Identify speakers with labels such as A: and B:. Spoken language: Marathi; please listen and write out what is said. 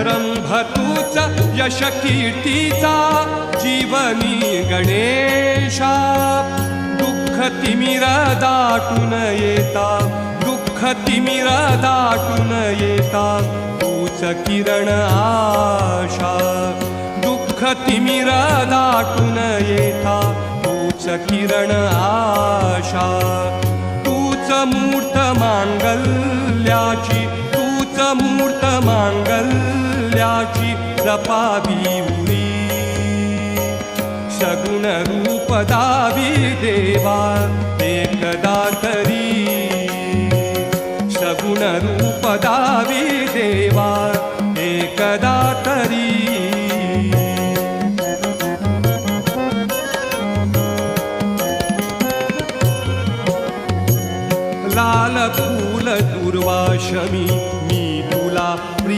A: रंभतूच यश कीर्तीचा जीवनी गणेशा. दुःख तिमिर दाटून येता दुःख तिमिर दाटून येता तूच किरण आशा. दुःख तिमिर दाटून येता तूच किरण आशा. तूच मूर्त मांगल्याची तूच मूर्त मांगल कल्याची कृपावी सगुण रूप दावी देवा एकदा तरी. सगुण रूप दावी देवा एकदा तरी. लाल फूल दुर्वाशमी मी तुला प्रिय